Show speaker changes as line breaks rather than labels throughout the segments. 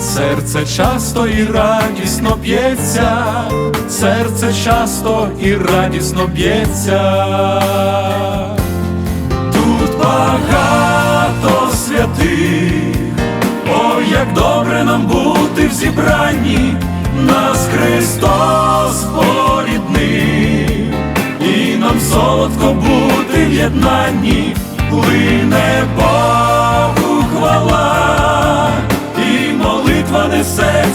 серце часто і радісно б'ється, серце часто і радісно б'ється. Тут багато святих, ой, як добре нам бути в зібранні, нас Христос поріднив, і нам солодко бути в єднанні, плине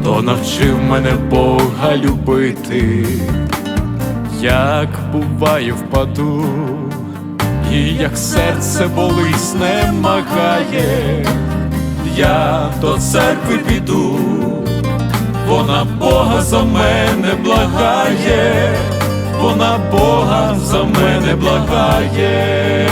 хто навчив мене Бога любити, як буває впаду, і як серце болисне махає, я до церкви піду, вона Бога за мене благає, вона Бога за мене благає.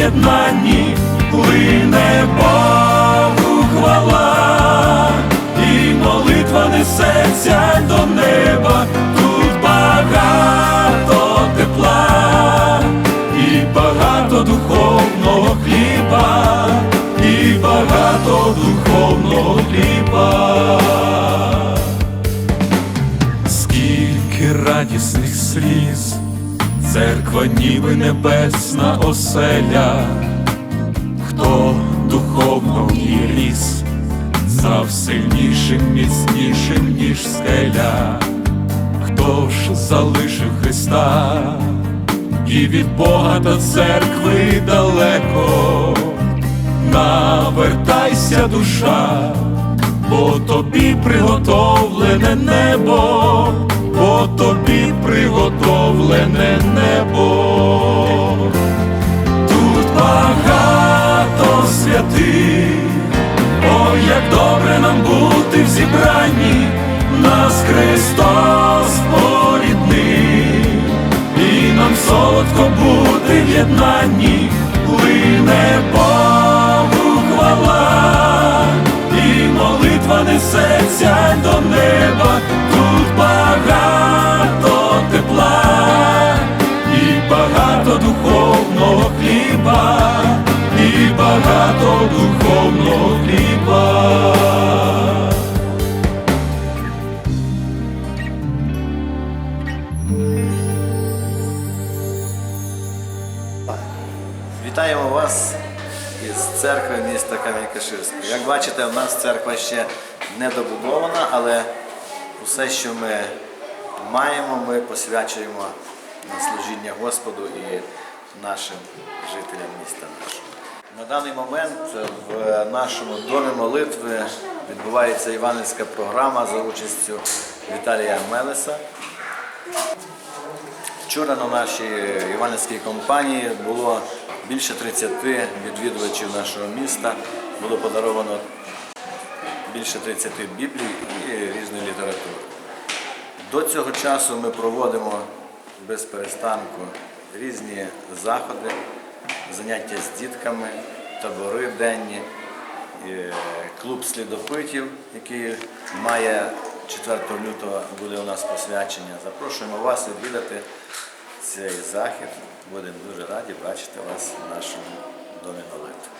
Єднанні, плине Богу хвала, і молитва несеться до неба, тут багато тепла, і багато духовного хліба, і багато духовного церква ніби небесна оселя, хто духовно в ріс, став сильнішим, міцнішим, ніж скеля, хто ж залишив Христа? І від Бога до церкви далеко, навертайся, душа, бо тобі приготовлене небо, бо тобі приготовлене небо, тут багато святих, о, як добре нам бути в зібранні, нас Христос порідний, і нам солодко бути в єднанні,
Вітаємо вас із церкви міста Кам'янь-Каширського. Як бачите, у нас церква ще не добудована, але усе, що ми маємо, ми посвячуємо на служіння Господу і нашим жителям міста нашого. На даний момент в нашому домі молитви відбувається іванівська програма за участю Віталія Мелеса. Вчора на нашій іванівській компанії було більше 30 відвідувачів нашого міста. Було подаровано більше 30 біблій і різної літератури. До цього часу ми проводимо без перестанку різні заходи, заняття з дітками, табори денні, е, клуб слідопитів, який має 4 лютого буде у нас посвячення. Запрошуємо вас відвідати цей захід. Будемо дуже раді бачити вас в нашому домі молитви.